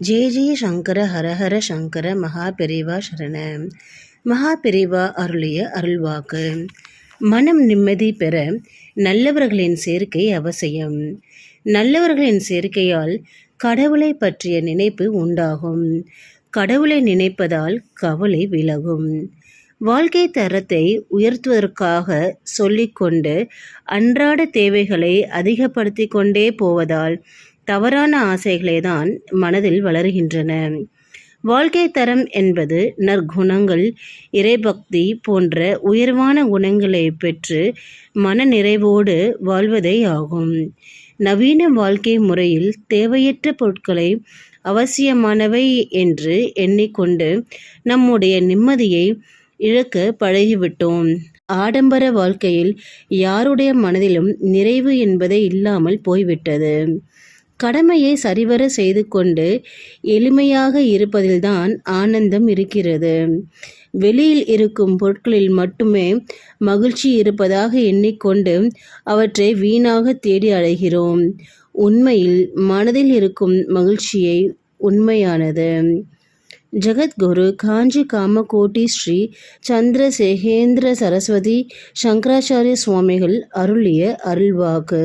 ஜெய ஜெய சங்கர ஹரஹர சங்கர மகா பெரிவா சரண. மகா பெரிவா அருளிய அருள்வாக்கு. மனம் நிம்மதி பெற நல்லவர்களின் சேர்க்கை அவசியம். நல்லவர்களின் சேர்க்கையால் கடவுளை பற்றிய நினைப்பு உண்டாகும். கடவுளை நினைப்பதால் கவலை விலகும். வாழ்க்கை தரத்தை உயர்த்துவதற்காக சொல்லிக்கொண்டு அன்றாட தேவைகளை அதிகப்படுத்தி கொண்டே போவதால் தவறான ஆசைகளே தான் மனதில் வளர்கின்றன. வாழ்க்கை தரம் என்பது நற்குணங்கள் இறைபக்தி போன்ற உயர்வான குணங்களை பெற்று மன நிறைவோடு வாழ்வதே ஆகும். நவீன வாழ்க்கை முறையில் தேவையற்ற பொருட்களை அவசியமானவை என்று எண்ணிக்கொண்டு நம்முடைய நிம்மதியை இழக்க பழகிவிட்டோம். ஆடம்பர வாழ்க்கையில் யாருடைய மனதிலும் நிறைவு என்பதே இல்லாமல் போய்விட்டது. கடமையை சரிவர செய்து கொண்டு எளிமையாக இருப்பதில்தான் ஆனந்தம் இருக்கிறது. வெளியில் இருக்கும் பொருட்களில் மட்டுமே மகிழ்ச்சி இருப்பதாக எண்ணிக்கொண்டு அவற்றை வீணாக தேடி அடைகிறோம் உண்மையில் மனதில் இருக்கும் மகிழ்ச்சியை உண்மையானது. ஜெகத்குரு காஞ்சி காமகோட்டி ஸ்ரீ சந்திரசேகேந்திர சரஸ்வதி சங்கராச்சாரிய சுவாமிகள் அருளிய அருள்வாக்கு.